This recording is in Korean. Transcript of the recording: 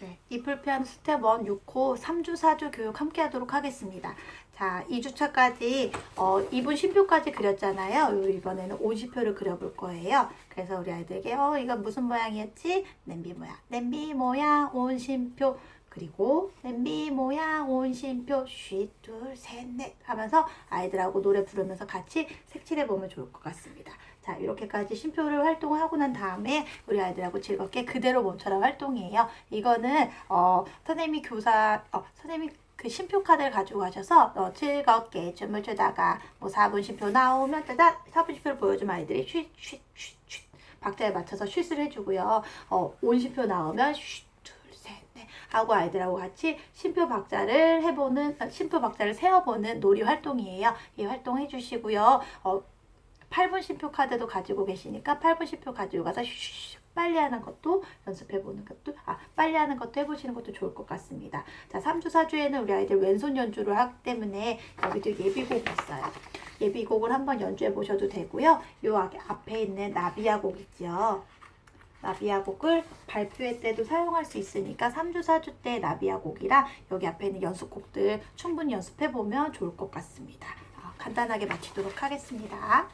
네, 이플피아노 스텝 1, 6호 3주, 4주 교육 함께 하도록 하겠습니다. 자, 2주차까지, 어, 2분 쉼표까지 그렸잖아요. 요 이번에는 온심표를 그려볼 거예요. 그래서 우리 아이들에게, 어, 이건 무슨 모양이었지? 냄비 모양. 냄비 모양, 온심표. 그리고 냄비 모양, 온심표, 쉿, 둘, 셋, 넷 하면서 아이들하고 노래 부르면서 같이 색칠해 보면 좋을 것 같습니다. 자, 이렇게까지 쉼표를 활동을 하고 난 다음에 우리 아이들하고 즐겁게 그대로 몸처럼 활동이에요. 이거는 어, 선생님이 교사, 어, 선생님이 그 쉼표 카드를 가지고 가셔서 어, 즐겁게 춤을 추다가 뭐 4분 쉼표 나오면 따다 4분 쉼표를 보여주면 아이들이 쉿, 쉿, 쉿, 쉿 박자에 맞춰서 쉿을 해주고요. 어, 온 쉼표 나오면 쉿, 둘, 셋, 넷 하고 아이들하고 같이 쉼표 박자를 해보는, 어, 쉼표 박자를 세어보는 놀이 활동이에요. 이 활동 해주시고요. 어, 8분 쉼표 카드도 가지고 계시니까 8분 쉼표 가지고 가서 슈슈 빨리 하는 것도 연습해 보는 것도 아 빨리 하는 것도 해보시는 것도 좋을 것 같습니다. 자 3주 4주에는 우리 아이들 왼손 연주를 하기 때문에 여기도 예비곡이 있어요. 예비곡을 한번 연주해 보셔도 되고요. 요 앞- 앞에 있는 나비야 곡 있죠. 나비야 곡을 발표회 때도 사용할 수 있으니까 3주 4주 때 나비야 곡이랑 여기 앞에 있는 연습곡들 충분히 연습해 보면 좋을 것 같습니다. 아, 간단하게 마치도록 하겠습니다.